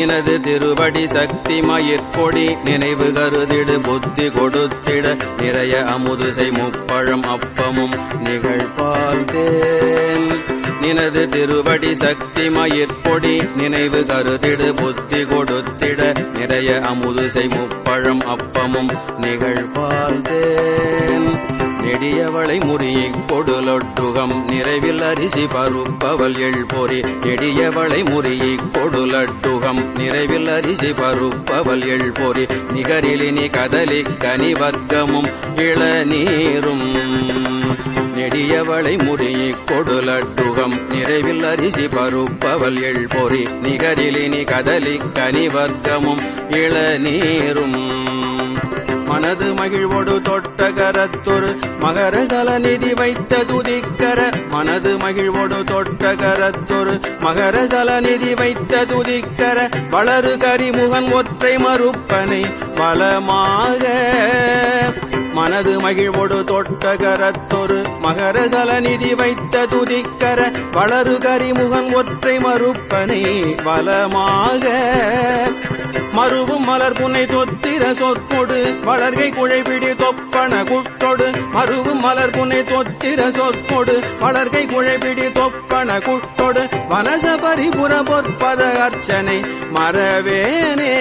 நினது திருவடி சக்தி மயிர்கொடி நினைவு கருதிடு புத்தி கொடுத்திட. நிறைய அமுதுசை முப்பழம் அப்பமும் நிகழ்பால் தேன் நினது திருவடி சக்தி மயிர்கொடி நினைவு கருதிடு புத்தி கொடுத்திட. நிறைய அமுதுசை முப்பழம் அப்பமும் நிகழ்பால் தேன் நெடியவளை முறியை கொடுலொட்டுகம் நிறைவில் அரிசி பருப்பவள் எழ்பொறி நெடியவளை முறியை கொடுலட்டுகம் நிறைவில் அரிசி பருப்பவள் எழ்பொறி நிகரிலினி கதலி கனிவர்க்கமும் இளநீரும். நெடியவளை முறியை கொடுலட்டுகம் நிறைவில் அரிசி பருப்பவள் எழ்பொறி நிகரிலினி கதலி கனிவர்க்கமும் இளநீரும். மனது மகிழ்வோடு தொட்ட கரத்தொரு மகர சலநிதி வைத்த துதிக்கர. மனது மகிழ்வோடு தொட்ட கரத்தொரு மகர சலநிதி வைத்த துதிக்கர. வளரு கரிமுகன் ஒற்றை மறுப்பனை பலமாக மனது மகிழ்வோடு தொட்ட கரத்தொரு மகர சலநிதி வைத்த துதிக்கர. வளரு கரிமுகன் ஒற்றை மறுப்பனை பலமாக மருவும் மலர் புனை தொத்திர சொற்கொடு வளர்கை குழைபிடி தொப்பன குட்டொடு. மருவும் மலர் புனை தொத்திர சொற்கொடு வளர்கை குழைபிடி தொப்பன குட்டொடு. வனச பரிபுற பொற்பத அர்ச்சனை மறவேனே.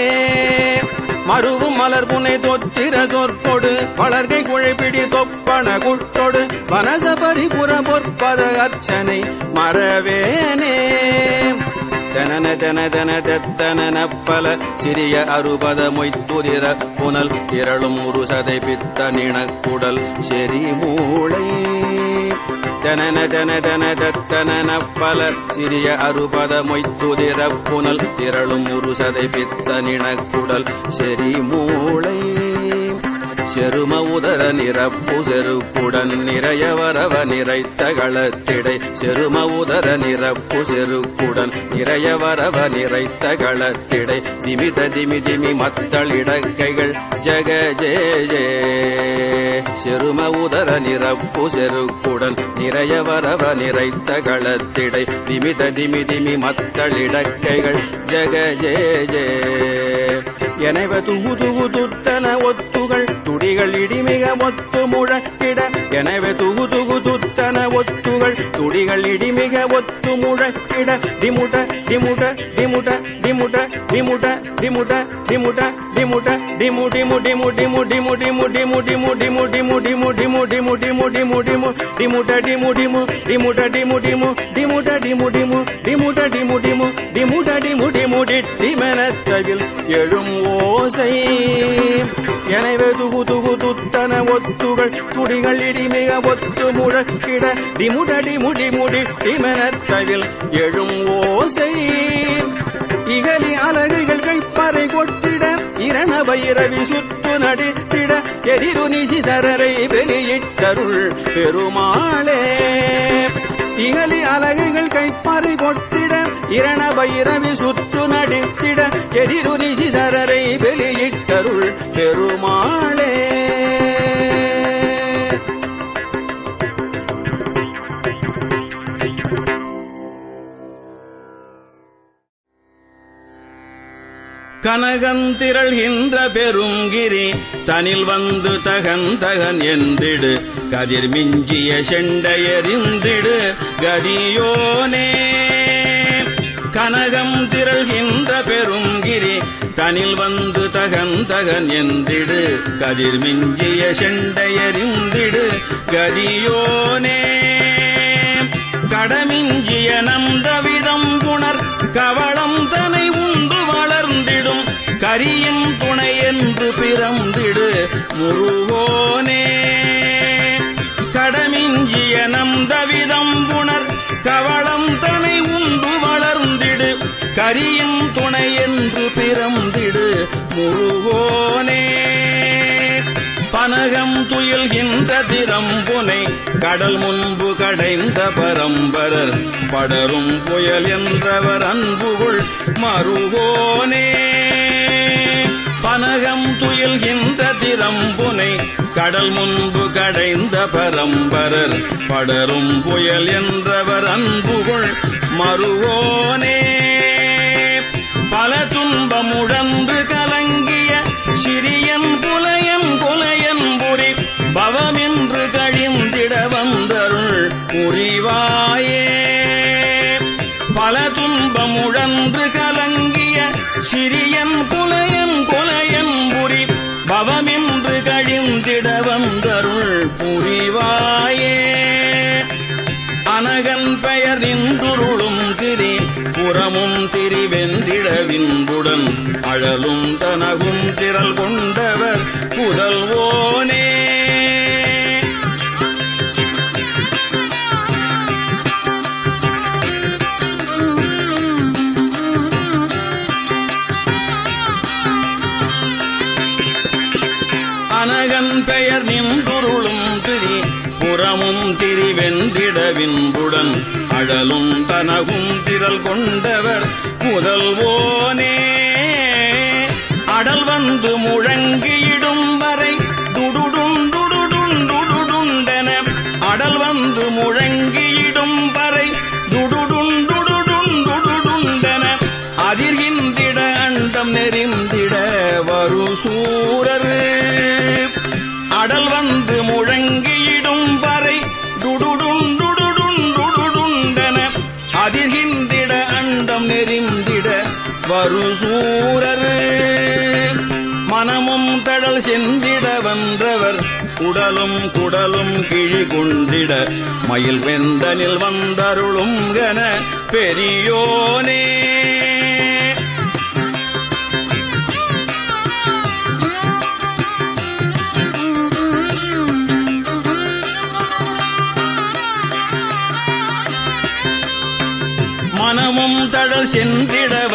மருவும் மலர் புனை தொத்திர சொற்பொடு. வளர்கை குழைப்பிடி தொப்பன குட்டொடு. வனச பரிபுற பொற்பத அர்ச்சனை மறவேனே. தனன தன தன தத்தன பல சிறிய அறுபத மொய்த்துதிர புனல் திரளும் உருசதை பித்த நிணக்குடல் செறி மூளை. தனன தன தன தத்தன பல சிறிய அறுபத மொய்த்துதிர புனல் திரளும் உருசதை பித்த நிணக்குடல் செறி மூளை. செரும உதர நிரப்பு செருக்குடன் நிறைய வரவ நிறைத்த களத்திடை. செரும உதர நிரப்பு செருக்குடன் நிறைய வரவ நிறைத்த களத்திடை. திமித திமி திமி மத்தள் இடக்கைகள் ஜக ஜே ஜே. செரும உதர நிரப்பு செருக்குடன் நிறைய வரவ நிறைத்த களத்திடை. திமித திமி திமி மத்தள் இடக்கைகள் ஜக ஜே ஜே. எனவ துகு துகு துத்தன ஒத்துகள் துடிகள் இடிமிக ஒத்து முழக்கிட எனவே துகு துகு துத்தன ஒத்துகள் துடிகள் இடிமிக ஒத்து முழக்கிட திமுட திமுட திமுட திமுட திமுட திமுட திமுட திமுட டிமு டிமு டிமு டிமு டிமு டிமு டிமு டிமு டிமு டிமு டிமு டிமு டிமு டிமு டிமு டிமு டிமுட டிமு டிமு டிமுட டிமு டிமு டிமுட டிமு டிமு டிமுட டிமு டிமு டிமுட டிமு டிமு டிமெனத்தவில் எழும் ஓசை எனவே துகு துகு துத்தன ஒத்துகள் துடிகள் இடிமிக ஒத்து முழக்கிட டிமுடடி முடி முடி டிமெனத்தவில் எழும் ஓசை. இகலி அலகுகள் கைப்பறை கொட்டிட இரண பைரவி சுத்து நடித்திட எதிரு நிசி சரரை வெளியிட்டருள் பெருமாளே. இகலி அலகுகள் கைப்பறை கொட்டிட இரண பைரவி சுற்று நடித்திட எதிரு நிசி சரரை வெளியிட்டருள் பெருமாளே. கனகந்திரள்கின்ற பெருங்கிரி தனில் வந்து தகன் தகன் என்றிடு. கதிர் மிஞ்சிய செண்டையறிந்திடு. கதியோனே பெருங்கிரி. தனில் வந்து தகன் தகன் என்றிடு. கதிர் மிஞ்சிய செண்டையறிந்திடு கதியோனே. கடமிஞ்சிய நந்தவிதம் புணர். கவளம் தனை உண்டு வளர்ந்திடும். கரியின் துணை என்று பிறந்திடு. முரு கடல் முன்பு கடைந்த பரம்பரர் படரும் புயல் என்றவர் அன்புகள் மறுவோனே. பனகம் துயில்கின்ற திறம்புனை கடல் முன்பு கடைந்த பரம்பரர் படரும் புயல் என்றவர் அன்புகள் மறுவோனே. பல துன்பமுழன்று பல துன்பமுழன்று கலங்கிய சிறியன் புலையன் கொலையன் புரி பவமின்று கழிந்திட வந்தருள் புரிவாயே. அனகன் பெயர் நின்றுருளும் திரி புறமும் திரிவென்றிடவின்புடன் அழலும் தனகும் திரள் கொண்டவர் புதல்வோ திரிவென்றிடவின்புடன் அழலும் தனகும் திரல் வரு சூரர் மனமும் தடல் சென்றிட வந்தவர் உடலும் குடலும் கிழி கொண்டிட மயில் வெந்தனில் வந்தருளும் கன. பெரியோனே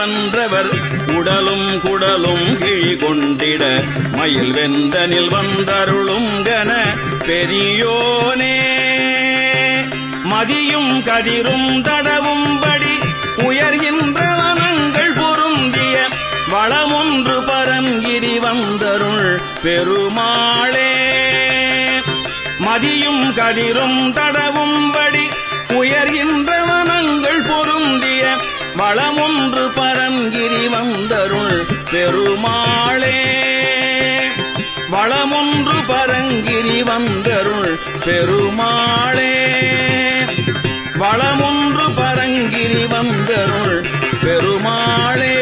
சென்றிட உடலும் குடலும் கிழி கொண்டிட மயில் வெந்தனில் வந்தருளும் கன பெரியோனே. மதியும் கதிரும் தடவும்படி உயர்கின்ற வனங்கள் பொருந்திய வளமொன்று பரங்கிரி வந்தருள் பெருமாளே. மதியும் கதிரும் தடவும் பெருமாளே வளமொன்று பரங்கிரி வந்தருள் பெருமாளே வளமொன்று பரங்கிரி வந்தருள் பெருமாளே.